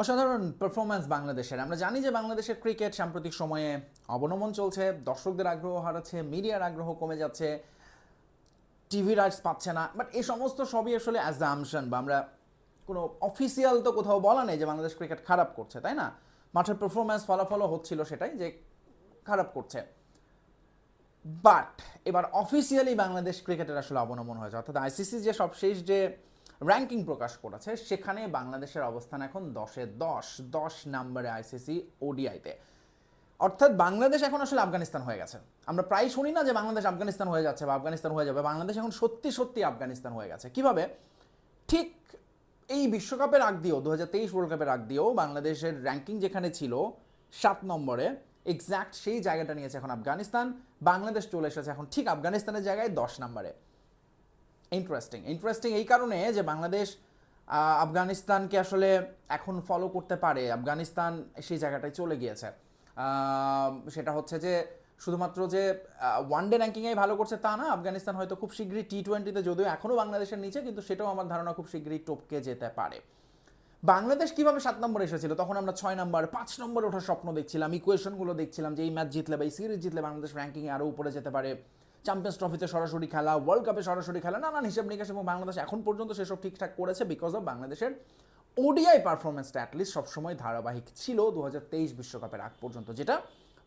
অসাধারণ পারফরম্যান্স বাংলাদেশের। আমরা জানি যে বাংলাদেশের ক্রিকেট সাম্প্রতিক সময়ে অবনমন চলছে, দর্শকদের আগ্রহ হারাচ্ছে মিডিয়ার আগ্রহ কমে যাচ্ছে টিভি রাইটস পাচ্ছে না বাট এই সমস্ত সবই আসলে অ্যাজামশন বা আমরা কোনো অফিসিয়াল তো কোথাও বলা নেই যে বাংলাদেশ ক্রিকেট খারাপ করছে, তাই না? মাঠের পারফরম্যান্স ফলাফলও হচ্ছিল সেটাই যে খারাপ করছে। বাট এবার অফিসিয়ালি বাংলাদেশ ক্রিকেটের আসলে অবনমন হয়েছে। অর্থাৎ আইসিসি যে সবশেষ যে র্যাঙ্কিং প্রকাশ করেছে, সেখানে বাংলাদেশের অবস্থান এখন দশে দশ দশ নাম্বারে আইসিসি ওডিআইতে অর্থাৎ বাংলাদেশ এখন আসলে আফগানিস্তান হয়ে গেছে। আমরা প্রায় শুনি না যে বাংলাদেশ আফগানিস্তান হয়ে যাচ্ছে বা আফগানিস্তান হয়ে যাবে, বাংলাদেশ এখন সত্যি সত্যি আফগানিস্তান হয়ে গেছে। কীভাবে? ঠিক এই বিশ্বকাপের আগ দিয়েও দু হাজার তেইশ ওয়ার্ল্ড কাপের আগ দিয়েও বাংলাদেশের র্যাঙ্কিং যেখানে ছিল সাত নম্বরে এক্স্যাক্ট সেই জায়গাটা নিয়েছে এখন আফগানিস্তান। বাংলাদেশ চলে এসেছে এখন ঠিক আফগানিস্তানের জায়গায় দশ নম্বরে। ইন্টারেস্টিং ইন্টারেস্টিং এই কারণে যে বাংলাদেশ আফগানিস্তানকে আসলে এখন ফলো করতে পারে। আফগানিস্তান সেই জায়গাটায় চলে গিয়েছে। সেটা হচ্ছে যে শুধুমাত্র যে ওয়ান ডে র্যাঙ্কিংয়ে ভালো করছে তা না, আফগানিস্তান হয়তো খুব শীঘ্রই টি টোয়েন্টিতে যদিও এখনও বাংলাদেশের নিচে, কিন্তু সেটাও আমার ধারণা খুব শীঘ্রই টপকে যেতে পারে। বাংলাদেশ কীভাবে সাত নম্বরে এসেছিল? তখন আমরা ছয় নম্বর, পাঁচ নম্বরে ওঠার স্বপ্ন দেখছিলাম ইকুয়েশনগুলো দেখছিলাম যে এই ম্যাচ জিতলে বা এই সিরিজ জিতলে বাংলাদেশ র্যাঙ্কিংয়ে আরও উপরে যেতে পারে। চ্যাম্পিয়ন্স ট্রফিতে সরাসরি খেলা ওয়ার্ল্ড কাপে সরাসরি খেলা, নানান হিসাব নিকাশ এবং বাংলাদেশ এখন পর্যন্ত সেসব ঠিকঠাক করেছে বিকজ অফ বাংলাদেশের ওডিআই পারফরমেন্সটা অ্যাটলিস্ট সবসময় ধারাবাহিক ছিল দু বিশ্বকাপের আগ পর্যন্ত, যেটা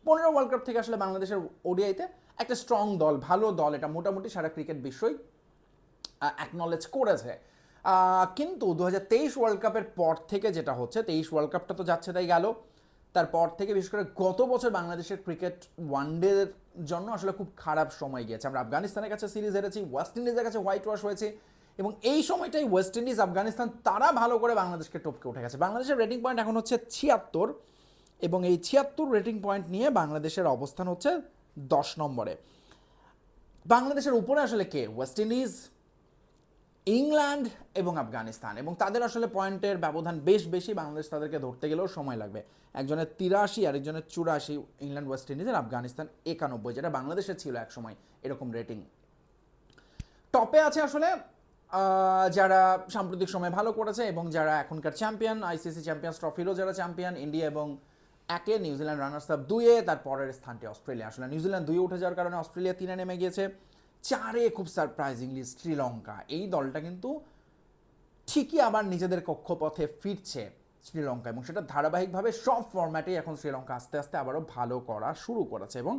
পনেরো ওয়ার্ল্ড কাপ থেকে আসলে বাংলাদেশের ওডিআইতে একটা স্ট্রং দল, ভালো দল, এটা মোটামুটি সারা ক্রিকেট বিশ্বই অ্যাকনলেজ করেছে। কিন্তু দু হাজার তেইশ ওয়ার্ল্ড কাপের পর থেকে যেটা হচ্ছে, তেইশ ওয়ার্ল্ড কাপটা তো যাচ্ছে তাই গেল। তারপর থেকে বিশেষ করে গত বছর বাংলাদেশের ক্রিকেট ওয়ানডের জন্য আসলে খুব খারাপ সময় গিয়েছে। আমরা আফগানিস্তানের কাছে সিরিজ হেরেছি, ওয়েস্ট ইন্ডিজের কাছে হোয়াইট ওয়াশ হয়েছে এবং এই সময়টাই ওয়েস্ট ইন্ডিজ, আফগানিস্তান তারা ভালো করে বাংলাদেশকে টপকে উঠে গেছে। বাংলাদেশের রেটিং পয়েন্ট এখন হচ্ছে ছিয়াত্তর এবং এই ছিয়াত্তর রেটিং পয়েন্ট নিয়ে বাংলাদেশের অবস্থান হচ্ছে দশ নম্বরে। বাংলাদেশের উপরে আসলে কে? ওয়েস্ট ইন্ডিজ ইংল্যান্ড এবং আফগানিস্তান। এবং তাদের আসলে পয়েন্টের ব্যবধান বেশ বেশি। বাংলাদেশ তাদেরকে ধরতে গেলেও সময় লাগবে। একজনের তিরাশি আরেকজনের চুরাশি ইংল্যান্ড, ওয়েস্ট ইন্ডিজ আর আফগানিস্তান একানব্বই, যেটা বাংলাদেশের ছিল এক সময় এরকম রেটিং টপে আছে আসলে যারা সাম্প্রতিক সময় ভালো করেছে এবং যারা এখনকার চ্যাম্পিয়ন আইসিসি চ্যাম্পিয়ন্স ট্রফিরও যারা চ্যাম্পিয়ন ইন্ডিয়া এবং একে নিউজিল্যান্ড রানার্স আপ দুইয়ে তার পরের স্থানটি অস্ট্রেলিয়া। আসলে নিউজিল্যান্ড দুইয়ে উঠে যাওয়ার কারণে অস্ট্রেলিয়া তিনে নেমে গিয়েছে। চারে খুব সারপ্রাইজিংলি শ্রীলঙ্কা। এই দলটা কিন্তু ঠিকই আবার নিজেদের কক্ষপথে ফিরছে শ্রীলঙ্কা এবং সেটা ধারাবাহিকভাবে সব ফরম্যাটেই এখন শ্রীলঙ্কা আস্তে আস্তে আবারও ভালো করা শুরু করেছে এবং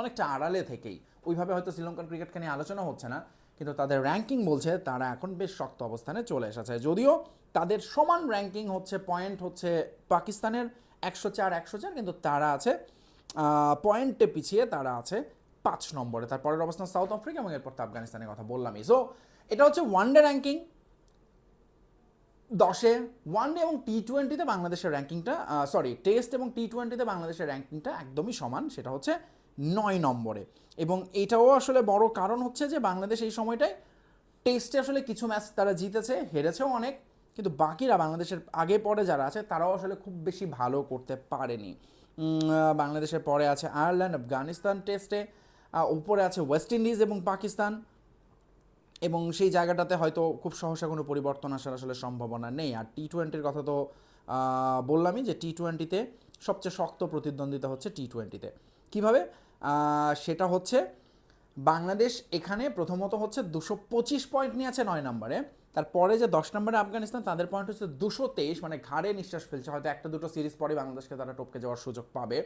অনেকটা আড়ালে থেকেই। ওইভাবে হয়তো শ্রীলঙ্কান ক্রিকেটকে নিয়ে আলোচনা হচ্ছে না, কিন্তু তাদের র্যাঙ্কিং বলছে তারা এখন বেশ শক্ত অবস্থানে চলে এসেছে। যদিও তাদের সমান র্যাঙ্কিং হচ্ছে পয়েন্ট হচ্ছে পাকিস্তানের একশো চার একশো চার, কিন্তু তারা আছে পয়েন্টে পিছিয়ে তারা আছে পাঁচ নম্বরে তারপরের অবস্থান সাউথ আফ্রিকা এবং এরপর তো আফগানিস্তানের কথা বললামই। সো এটা হচ্ছে ওয়ান ডে র্যাঙ্কিং দশে ওয়ান ডে এবং টি টোয়েন্টিতে বাংলাদেশের র্যাঙ্কিংটা সরি টেস্ট এবং টি টোয়েন্টিতে বাংলাদেশের র্যাঙ্কিংটা একদমই সমান, সেটা হচ্ছে নয় নম্বরে। এবং এটাও আসলে বড় কারণ হচ্ছে যে বাংলাদেশ এই সময়টায় টেস্টে আসলে কিছু ম্যাচ তারা জিতেছে, হেরেছেও অনেক, কিন্তু বাকিরা বাংলাদেশের আগে পরে যারা আছে, তারাও আসলে খুব বেশি ভালো করতে পারেনি। বাংলাদেশের পরে আছে আয়ারল্যান্ড, আফগানিস্তান টেস্টে উপরে আছে ওয়েস্ট ইন্ডিজ এবং পাকিস্তান। এবং সেই জায়গাটাতে হয়তো খুব সহসা কোনো পরিবর্তন আসার আসলে সম্ভাবনা নেই। আর টি টোয়েন্টির কথা তো বললামই যে টি টোয়েন্টিতে সবচেয়ে শক্ত প্রতিদ্বন্দ্বিতা হচ্ছে টি টোয়েন্টিতে কীভাবে সেটা হচ্ছে বাংলাদেশ এখানে প্রথমত হচ্ছে দুশো পঁচিশ পয়েন্ট নিয়ে আছে নয় নম্বরে। তারপরে যে দশ নম্বরে আফগানিস্তান, তাদের পয়েন্ট হচ্ছে দুশো তেইশ মানে ঘাড়ে নিঃশ্বাস ফেলছে। হয়তো একটা দুটো সিরিজ পরে বাংলাদেশকে তারা টপকে যাওয়ার সুযোগ পাবে।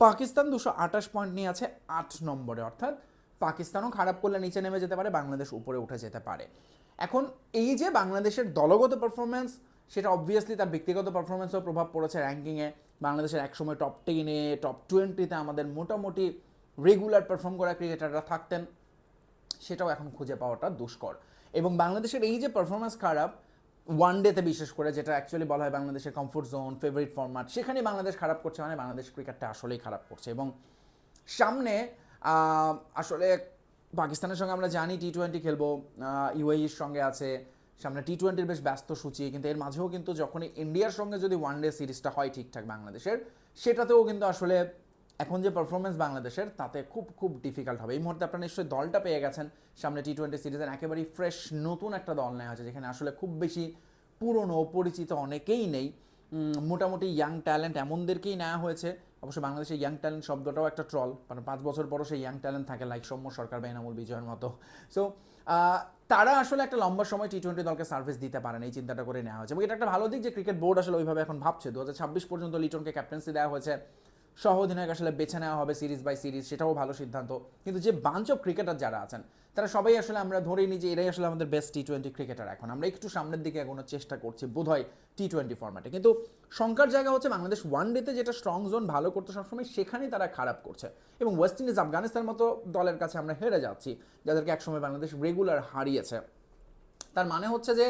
পাকিস্তান দুশো আঠাশ পয়েন্ট নিয়ে আছে আট নম্বরে, অর্থাৎ পাকিস্তানও খারাপ করলে নিচে নেমে যেতে পারে, বাংলাদেশ উপরে উঠে যেতে পারে। এখন এই যে বাংলাদেশের দলগত পারফরমেন্স সেটা অবভিয়াসলি তার ব্যক্তিগত পারফরমেন্সেও প্রভাব পড়েছে র্যাঙ্কিংয়ে বাংলাদেশের একসময় টপ টেনে টপ টোয়েন্টিতে আমাদের মোটামুটি রেগুলার পারফর্ম করা ক্রিকেটাররা থাকতেন, সেটাও এখন খুঁজে পাওয়াটা দুষ্কর। এবং বাংলাদেশের এই যে পারফরমেন্স খারাপ ওয়ান ডেতে বিশেষ করে যেটা অ্যাকচুয়ালি বলা হয় বাংলাদেশের কমফোর্ট জোন ফেভারিট ফরম্যাট সেখানে বাংলাদেশ খারাপ করছে মানে বাংলাদেশ ক্রিকেটটা আসলেই খারাপ করছে। এবং সামনে আসলে পাকিস্তানের সঙ্গে আমরা জানি টি টোয়েন্টি খেলব ইউএইর সঙ্গে আছে, সামনে টি টোয়েন্টির বেশ ব্যস্ত সূচি, কিন্তু এর মাঝেও কিন্তু যখনই ইন্ডিয়ার সঙ্গে যদি ওয়ান ডে সিরিজটা হয় ঠিকঠাক বাংলাদেশের, সেটাতেও কিন্তু আসলে এখন যে পারফরমেন্স বাংলাদেশের, তাতে খুব খুব ডিফিকাল্ট হবে। এই মুহূর্তে আপনারা নিশ্চয়ই দলটা পেয়ে গেছেন। সামনে টি টোয়েন্টি সিরিজের একেবারেই ফ্রেশ নতুন একটা দল নেওয়া হয়েছে, যেখানে আসলে খুব বেশি পুরনো, পরিচিত অনেকেই নেই। মোটামুটি ইয়াং ট্যালেন্ট এমনদেরকেই নেওয়া হয়েছে। অবশ্য বাংলাদেশে ইয়াং ট্যালেন্ট শব্দটাও একটা ট্রল মানে পাঁচ বছর পরও সেই ইয়াং ট্যালেন্ট থাকে লাইক সৌম্য সরকার বা এনামুল বিজয়ের মতো। সো তারা আসলে একটা লম্বা সময় টি টোয়েন্টি দলকে সার্ভিস দিতে পারেন, এই চিন্তাটা করে নেওয়া হয়েছে। এবং এটা একটা ভালো দিক যে ক্রিকেট বোর্ড আসলে ওইভাবে এখন ভাবছে। দু হাজার ছাব্বিশ পর্যন্ত লিটনকে ক্যাপ্টেন্সি দেওয়া হয়েছে। সহ অধিনায়ক আসলে বেছে নেওয়া হবে সিরিজ বাই সিরিজ সেটাও ভালো সিদ্ধান্ত। কিন্তু যে বাঞ্চ অফ ক্রিকেটার যারা আছেন, তারা সবাই আসলে আমরা ধরেই নিই যে এরাই আসলে আমাদের বেস্ট টি টোয়েন্টি ক্রিকেটার এখন। আমরা একটু সামনের দিকে এগোনোর চেষ্টা করছি বোধহয় টি টোয়েন্টি ফর্ম্যাটে কিন্তু শঙ্কার জায়গা হচ্ছে বাংলাদেশ ওয়ান ডেতে যেটা স্ট্রং জোন ভালো করতে সবসময়, সেখানেই তারা খারাপ করছে। এবং ওয়েস্ট ইন্ডিজ আফগানিস্তান মতো দলের কাছে আমরা হেরে যাচ্ছি, যাদেরকে একসময় বাংলাদেশ রেগুলার হারিয়েছে। তার মানে হচ্ছে যে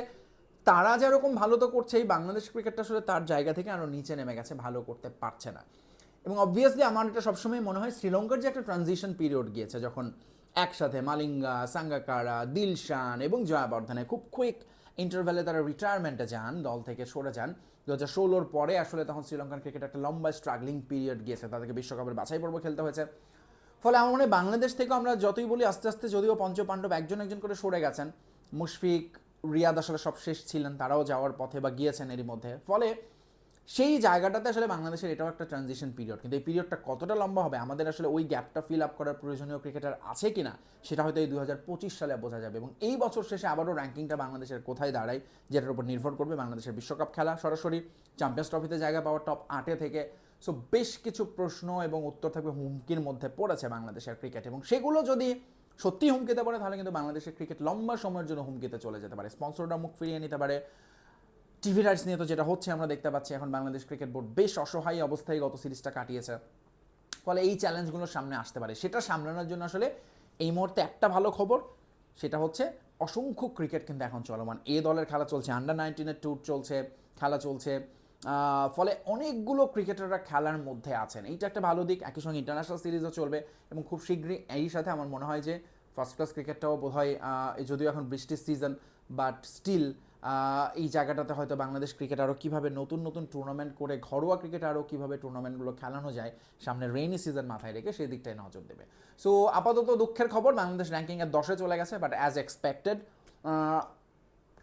তারা যেরকম ভালো তো করছেই, বাংলাদেশ ক্রিকেটটা আসলে তার জায়গা থেকে আরও নিচে নেমে গেছে, ভালো করতে পারছে না। এবং অবভিয়াসলি আমার এটা সবসময় মনে হয় শ্রীলঙ্কার যে একটা ট্রানজিশন পিরিয়ড গিয়েছে, যখন একসাথে মালিঙ্গা, সাঙ্গাকারা, দিলশান এবং জয়াবর্ধনে খুব কুইক ইন্টারভ্যালে তারা রিটায়ারমেন্টে যান, দল থেকে সরে যান। দু হাজার ষোলোর পরে আসলে তখন শ্রীলঙ্কার ক্রিকেট একটা লম্বা স্ট্রাগলিং পিরিয়ড গিয়েছে, তাদেরকে বিশ্বকাপের বাছাই পর্ব খেলতে হয়েছে। ফলে আমার মনে হয় বাংলাদেশ থেকে আমরা যতই বলি, আস্তে আস্তে যদিও পঞ্চপাণ্ডব একজন একজন করে সরে গেছেন, মুশফিক, রিয়াদ আসলে সব শেষ ছিলেন, তারাও যাওয়ার পথে বা গিয়েছেন এরই মধ্যে। ফলে সেই জায়গাটাতে আসলে বাংলাদেশের এটাও একটা ট্রানজিশন পিরিয়ড কিন্তু এই পিরিয়ডটা কতটা লম্বা হবে? আমাদের আসলে ওই গ্যাপটা ফিল আপ করার প্রয়োজনীয় ক্রিকেটার আছে কিনা, সেটা হয়তো এই দু হাজার পঁচিশ সালে বোঝা যাবে। এবং এই বছর শেষে আবারও র্যাঙ্কিংটা বাংলাদেশের কোথায় দাঁড়ায়, যেটার উপর নির্ভর করবে বাংলাদেশের বিশ্বকাপ খেলা। সরাসরি চ্যাম্পিয়ন্স ট্রফিতে জায়গা পাওয়া টপ আটে থেকে। সো বেশ কিছু প্রশ্ন এবং উত্তর থাকবে হুমকির মধ্যে পড়েছে বাংলাদেশের ক্রিকেট এবং সেগুলো যদি সত্যি হুমকিতে পারে তাহলে কিন্তু বাংলাদেশের ক্রিকেট লম্বা সময়ের জন্য হুমকিতে চলে যেতে পারে। স্পন্সররা মুখ ফিরিয়ে নিতে পারে। টিভি রাইটস নিয়ে তো যেটা হচ্ছে, আমরা দেখতে পাচ্ছি এখন বাংলাদেশ ক্রিকেট বোর্ড বেশ অসহায় অবস্থায় গত সিরিজটা কাটিয়েছে। ফলে এই চ্যালেঞ্জগুলো সামনে আসতে পারে। সেটা সামলানোর জন্য আসলে এই মুহূর্তে একটা ভালো খবর, সেটা হচ্ছে অসংখ্য ক্রিকেট কিন্তু এখন চলমান। এ দলের খেলা চলছে আন্ডার নাইনটিনের ট্যুর চলছে, খেলা চলছে ফলে অনেকগুলো ক্রিকেটাররা খেলার মধ্যে আছেন। এইটা একটা ভালো দিক, একই সঙ্গে ইন্টারন্যাশনাল সিরিজও চলবে এবং খুব শীঘ্রই এই সাথে আমার মনে হয় যে ফার্স্ট ক্লাস ক্রিকেটটাও বোধ হয় যদিও এখন বৃষ্টির সিজন বাট স্টিল এই জায়গাটাতে হয়তো বাংলাদেশ ক্রিকেট আরও কীভাবে নতুন নতুন টুর্নামেন্ট করে ঘরোয়া ক্রিকেট আরও কীভাবে টুর্নামেন্টগুলো খেলানো যায়, সামনে রেইনি সিজন মাথায় রেখে সেই দিকটায় নজর দেবে। সো আপাতত দুঃখের খবর, বাংলাদেশ র্যাঙ্কিংয়ের দশে চলে গেছে বাট অ্যাজ এক্সপেক্টেড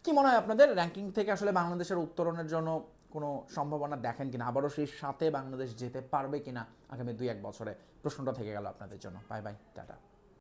কি মনে হয় আপনাদের? র্যাঙ্কিং থেকে আসলে বাংলাদেশের উত্তরণের জন্য কোনো সম্ভাবনা দেখেন কিনা? আবারও সেই সাথে বাংলাদেশ যেতে পারবে কিনা আগামী দুই এক বছরে? প্রশ্নটা থেকে গেল আপনাদের জন্য। Bye bye tata.